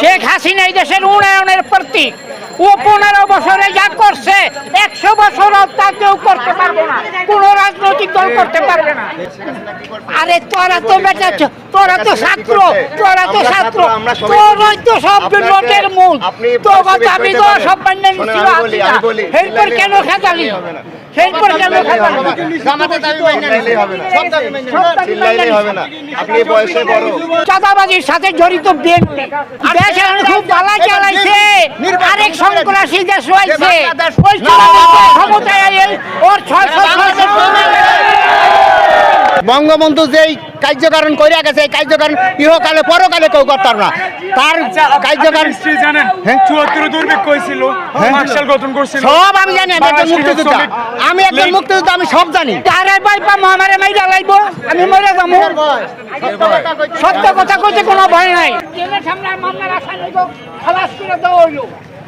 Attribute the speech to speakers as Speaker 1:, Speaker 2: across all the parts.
Speaker 1: শেখ হাসিনা এই দেশের উন্নয়নের প্রতীক। ও পনেরো বছরে যা করছে একশো বছর তা কেউ করতে পারবে না। কোন রাজনৈতিক দল করতে পারবে না। আরে তোরা তো বেটা তোরা তো ছাত্র তোরা তো ছাত্র। তোরাই তো সব নোটের মূল। তো আমি তো সব মান্য। এরপর কেন খেতালি? চাঁদাবাজির সাথে জড়িত বিএনপি। দেশ এখন খুব জ্বালা চালাইছে। আরেক সন্ত্রাসী দেশ হয়েছে ওই ক্ষমতায় ওর ছয়শো
Speaker 2: বঙ্গবন্ধু যেই কার্যকারণ করিয়া গেছে এই কার্যকারণ ইহকালে পরকালে কেউ করতাম না। তার কার্যকারণ
Speaker 3: হিস্ট্রি জানেন
Speaker 2: হ্যাঁ?
Speaker 3: চুয়াত্তর দুর্ভিক্ষ হয়েছিল করছিল।
Speaker 2: সব আমি জানি আমি একজন মুক্তিযোদ্ধা। আমি একজন মুক্তিযোদ্ধা আমি সব জানি।
Speaker 1: আরে ভাই পা মামারে মাইরা লাইব আমি মরে যাব। সত্য কথা কইতে কোনো ভয় নাই। জেলের সামনে মামলার আসামি তো খালাস করে দেওয়া হইল।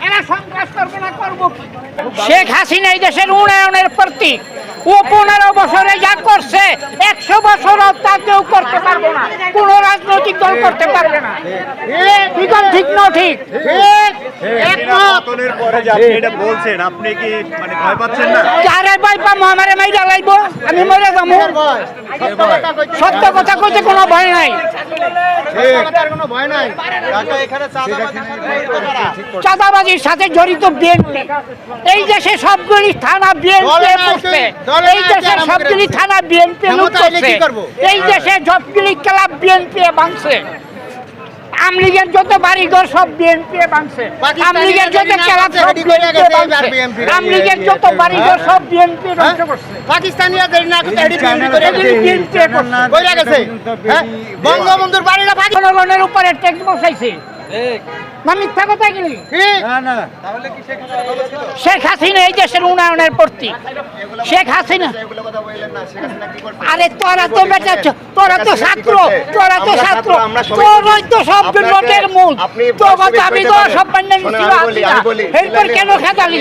Speaker 1: এরা সন্ত্রাস করবে না করব শেখ হাসিনা এই দেশের উন্নয়নের প্রতীক। ও পনেরো বছরে যা করছে, একশো বছর তা কেউ করতে পারবে না। কোন রাজনৈতিক দল করতে পারবে না। ঠিক ঠিক না ঠিক?
Speaker 4: মানে ভয় পাচ্ছেন না?
Speaker 1: আরে ভাই পা মামারে মাইরা লাইব? আমি মরে যাব? সত্য কথা কইতে কোনো ভয় নাই।
Speaker 2: কোনো ভয় নাই।
Speaker 1: চাঁদাবাজির সাথে জড়িত বিএনপি এই দেশে সবগুলি থানা বিএনপি এই দেশে সবগুলি থানা বিএনপি? এই দেশে সবগুলি ক্লাব বিএনপি ভাঙছে। আমলিগের যত বাড়িঘর সব বিএনপি ভাঙছে। আমলিগের যত ক্লাব সব বিএনপি আমলিগের যত বাড়িঘর সব বিএনপি ধ্বংস করছে।
Speaker 2: পাকিস্তানিরা দেরি না করতে এডি বিএনপি করে
Speaker 1: বিএনপি করছে।
Speaker 2: কইরা গেছে? হ্যাঁ? বঙ্গবন্ধুর বাড়িটা
Speaker 1: জনগণের উপরে ট্যাক্স বসাইছে মিথ্যা কথা শেখ হাসিনা এই দেশের উন্নয়নের শেখ হাসিনা।
Speaker 4: এগুলো কথা বললেন না। শেখ হাসিনা কি করছে?
Speaker 1: আরে তোরা তো বেটা তোরা তো ছাত্র তোরা তো ছাত্র
Speaker 4: ছাত্র, আমরা সবাই-
Speaker 1: তোরাই তো সব
Speaker 4: আপনাকে-
Speaker 1: মূল। তো আমি তো। সব। এরপর কেন খেতালি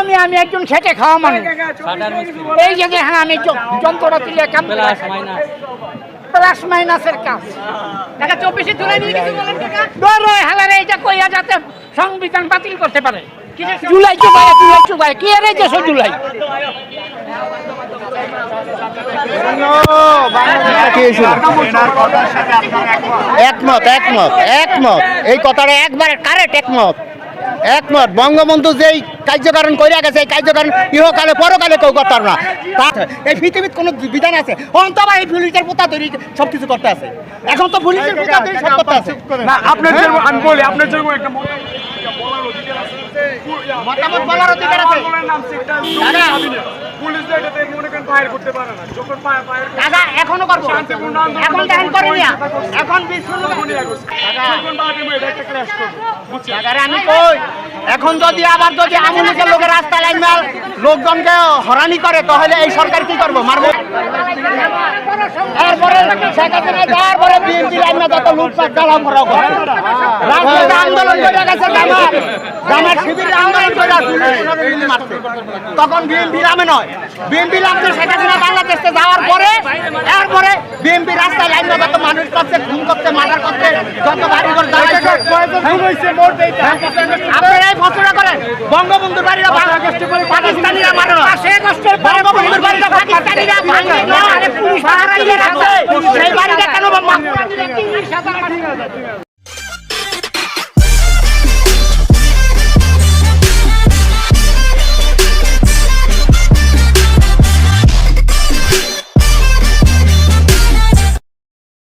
Speaker 1: আমি আমি একজন খেটে খাওয়া মানুষ। এই যে হ্যাঁ আমি যন্ত্রটা তুলে কাম প্লাস মাইনাসের কাজ। টাকা চব্বিশে জুলাই নিয়ে কিছু বলেন টাকা? ধরো হালারে এটা কইয়া যাতে সংবিধান বাতিল করতে পারে। জুলাই চুবাই জুলাই চুবাই কি আরে দেশে জুলাই?
Speaker 2: একমত একমত একমত। এই কথাটা একবারে কারেক্ট একমত। একমত। বঙ্গবন্ধু যেই কার্যকারণ করিয়া গেছে, এই কার্যকারণ ইহকালে, পরকালে কেউ করতাম না। এই পৃথিবীর কোনো বিধান আছে? অন্তবা এই পুলিশের পোতা তৈরি সব কিছু করতে আছে। এখন তো পুলিশের পোতা তৈরি সব করতে আছে।
Speaker 3: না, আপনার আমি বলি, আপনার যেরকম একটা মতামত বলার অধিকার আছে।
Speaker 2: মতামত বলার অধিকার আছে।
Speaker 3: আন্দোলনের নাম সেটা
Speaker 2: দাদা।
Speaker 3: পুলিশ এটাতে মনে করেন ফায়ার করতে পারে না। যখন ফায়ার ফায়ার
Speaker 2: দাদা এখনও করব। এখন দেখেন করি না এখন আমি কই? এখন যদি আবার যদি আমলিকের লোকের রাস্তা লাইন লোকজনকে হরানি করে তাহলে এই সরকার কি করব? মারবো? এরপরে শেখ হাসিনা যাওয়ার পরে বিএনপি লাইন না যত লুটপাট জ্বালাও করাও করে। রাজপথে আন্দোলন করে গেছে জামাত। জামাত শিবির আন্দোলন করে মারছে তখন বিএনপি নামে নয়। বিএনপি নামছে শেখ হাসিনা বাংলাদেশে যাওয়ার পরে এরপরে বিএনপি রাস্তায় লাইন যত মানুষ করছে খুন করতে মার্ডার করতে যত বাড়ি ঘর আপনারা এই করেন বঙ্গবন্ধুর বাড়িরা পাকিস্তানিরা মারে না। মারাইলে রাখা সেই বাড়িটা কেন বা মাকুরা দিলে 30000 টাকা